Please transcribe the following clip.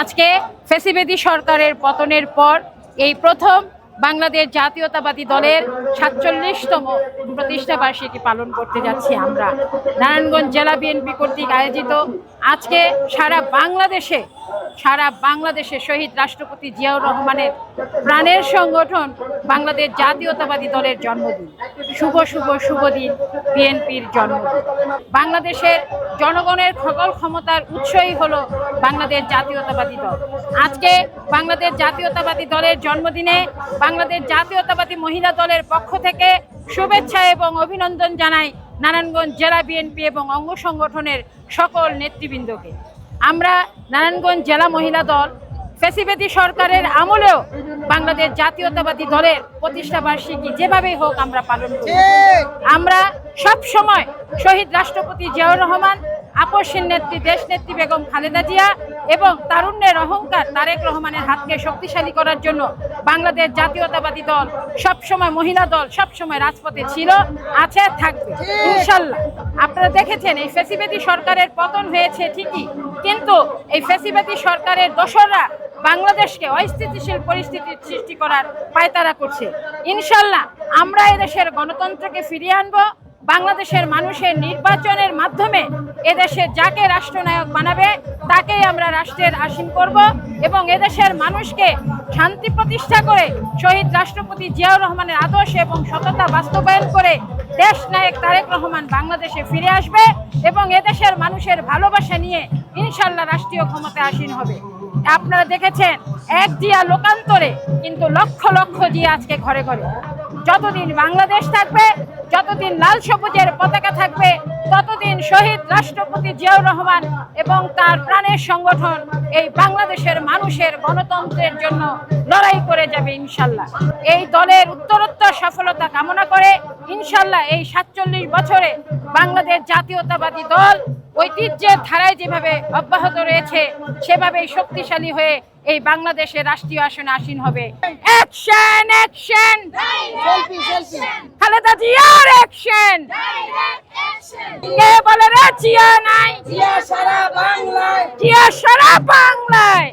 আজকে ফেসিবেদি সরকারের পতনের পর এই প্রথম বাংলাদেশ জাতীয়তাবাদী দলের সাতচল্লিশতম প্রতিষ্ঠা বার্ষিকী পালন করতে যাচ্ছি আমরা। নারায়ণগঞ্জ জেলা বিএনপি কর্তৃক আয়োজিত আজকে সারা বাংলাদেশে সারা বাংলাদেশে শহীদ রাষ্ট্রপতি জিয়াউর রহমানের প্রাণের সংগঠন বাংলাদেশ জাতীয়তাবাদী দলের জন্মদিন। শুভ শুভ শুভ দিন বিএনপির জন্মদিন। বাংলাদেশের জনগণের সকল ক্ষমতার উৎসই হলো বাংলাদেশ জাতীয়তাবাদী দল। আজকে বাংলাদেশ জাতীয়তাবাদী দলের জন্মদিনে বাংলাদেশ জাতীয়তাবাদী মহিলা দলের পক্ষ থেকে শুভেচ্ছা এবং অভিনন্দন জানাই নারায়ণগঞ্জ জেলা বিএনপি এবং অঙ্গ সংগঠনের সকল নেতৃবৃন্দকে। আমরা নারায়ণগঞ্জ জেলা মহিলা দল ফেসিবেদি সরকারের আমলেও বাংলাদেশ জাতীয়তাবাদী দলের প্রতিষ্ঠা বার্ষিকী যেভাবেই হোক আমরা পালন করি আমরা সব সময় শহীদ রাষ্ট্রপতি জিয়াউর রহমান, আপসীন নেত্রী, দেশ নেত্রী বেগম খালেদা জিয়া এবং তারুণ্যের অহংকার তারেক রহমানের হাতকে শক্তিশালী করার জন্য বাংলাদেশ জাতীয়তাবাদী দল সব সময় মহিলা দল সব সময় রাজপথে ছিল, আছে, থাকবে। ইনশাল্লাহ। আপনারা দেখেছেন, এই ফেসিবেদি সরকারের পতন হয়েছে ঠিকই। কিন্তু এই ফেসিবেদি সরকারের দোসররা বাংলাদেশকে অস্থিতিশীল পরিস্থিতির সৃষ্টি করার পায়তারা করছে। ইনশাল্লাহ আমরা এদেশের গণতন্ত্রকে ফিরিয়ে আনব, বাংলাদেশের মানুষের নির্বাচনের মাধ্যমে এদেশে যাকে রাষ্ট্রনায়ক বানাবে, তাকেই আমরা রাষ্ট্রের আসীন করব এবং এদেশের মানুষকে শান্তি প্রতিষ্ঠা করে শহীদ রাষ্ট্রপতি জিয়াউর রহমানের আদর্শ এবং সততা বাস্তবায়ন করে দেশ নায়ক তারেক রহমান বাংলাদেশে ফিরে আসবে এবং এদেশের মানুষের ভালোবাসা নিয়ে ইনশাল্লাহ রাষ্ট্রীয় ক্ষমতায় আসীন হবে। আপনারা দেখেছেন, এক জিয়া লোকান্তরে কিন্তু লক্ষ লক্ষ জিয়া আজকে ঘরে ঘরে। যতদিন বাংলাদেশ থাকবে, যতদিন লাল সবুজের পতাকা থাকবে, ততদিন শহীদ রাষ্ট্রপতি জিয়াউর রহমান এবং তার প্রাণের সংগঠন এই বাংলাদেশের মানুষের গণতন্ত্রের জন্য লড়াই করে যাবে ইনশাল্লাহ এই দলের উত্তরোত্তর সফলতা কামনা করে ইনশাল্লাহ এই সাতচল্লিশ বছরে বাংলাদেশ জাতীয়তাবাদী দল ঐতিহ্যের ধারায় যেভাবে অব্যাহত রয়েছে সেভাবেই শক্তিশালী হয়ে এই বাংলাদেশে রাষ্ট্রীয় আসনে আসীন হবে। অ্যাকশন অ্যাকশন জিয়ার অ্যাকশন বাংলায়।